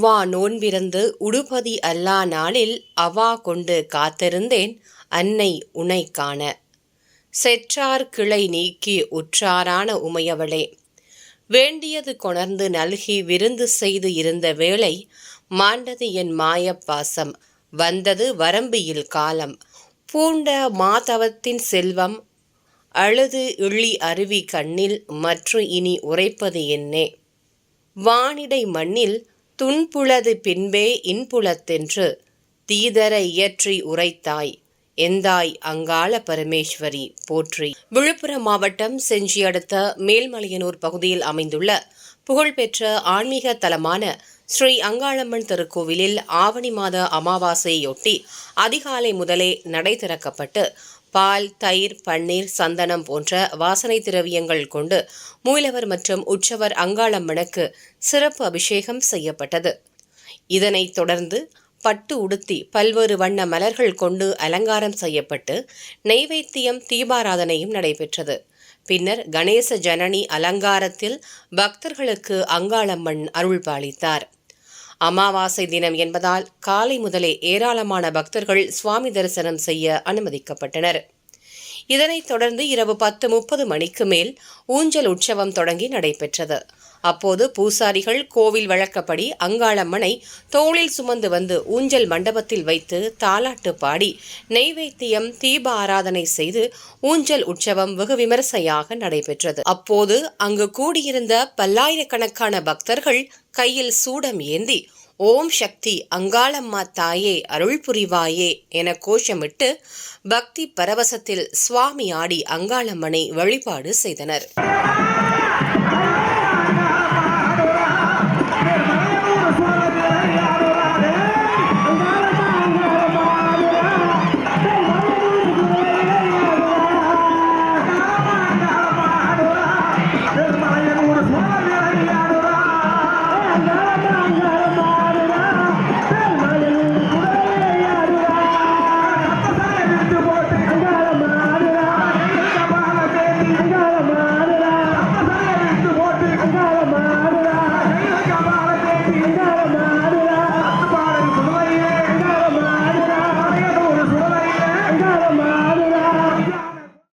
உவா நோன்பிறந்து உடுபதி அல்லா நாளில் அவா கொண்டு காத்திருந்தேன் அன்னை உனை காண. செற்றார் கிளை நீக்கி உற்றாரான உமையவளே வேண்டியது கொணர்ந்து நல்கி விருந்து செய்து இருந்த வேளை மாண்டது என் மாயப்பாசம் வந்தது வரம்பியில் காலம். பூண்ட மாதவத்தின் செல்வம் அழுது இள்ளி அருவி கண்ணில் மற்றும் இனி உரைப்பது என்னே. வானிடை மண்ணில் துன்புளது பின்பே இன்புலத்தென்று தீதர இயற்றி உரைத்தாய் எந்தாய் அங்காள பரமேஸ்வரி போற்றி. விழுப்புரம் மாவட்டம் செஞ்சி அடுத்த மேல்மலையனூர் பகுதியில் அமைந்துள்ள புகழ்பெற்ற ஆன்மீக தலமான ஸ்ரீ அங்காளம்மன் திருக்கோவிலில் ஆவணி மாத அமாவாசையொட்டி அதிகாலை முதலே நடை திறக்கப்பட்டு பால் தயிர் பன்னீர் சந்தனம் போன்ற வாசனை திரவியங்கள் கொண்டு மூலவர் மற்றும் உற்சவர் அங்காளம்மனுக்கு சிறப்பு அபிஷேகம் செய்யப்பட்டது. இதனைத் தொடர்ந்து பட்டு உடுத்தி பல்வேறு வண்ண மலர்கள் கொண்டு அலங்காரம் செய்யப்பட்டு நெய்வேத்தியம் தீபாராதனையும் நடைபெற்றது. பின்னர் கணேச ஜனனி அலங்காரத்தில் பக்தர்களுக்கு அங்காளம்மன் அருள் பாலித்தார் அமாவாசை தினம் என்பதால் காலை முதலே ஏராளமான பக்தர்கள் சுவாமி தரிசனம் செய்ய அனுமதிக்கப்பட்டனர். இதனைத் தொடர்ந்து இரவு பத்து முப்பது மணிக்கு மேல் ஊஞ்சல் உற்சவம் தொடங்கி நடைபெற்றது. அப்போது பூசாரிகள் கோவில் வழக்கப்படி அங்காளம்மனை தோளில் சுமந்து வந்து ஊஞ்சல் மண்டபத்தில் வைத்து தாலாட்டு பாடி நெய்வேத்தியம் தீப ஆராதனை செய்து ஊஞ்சல் உற்சவம் வெகு விமரிசையாக நடைபெற்றது. அப்போது அங்கு கூடியிருந்த பல்லாயிரக்கணக்கான பக்தர்கள் கையில் சூடம் ஏந்தி ஓம் சக்தி அங்காளம்மா தாயே அருள் புரிவாயே என கோஷமிட்டு பக்தி பரவசத்தில் சுவாமி ஆடி அங்காளம்மனை வழிபாடு செய்தனர்.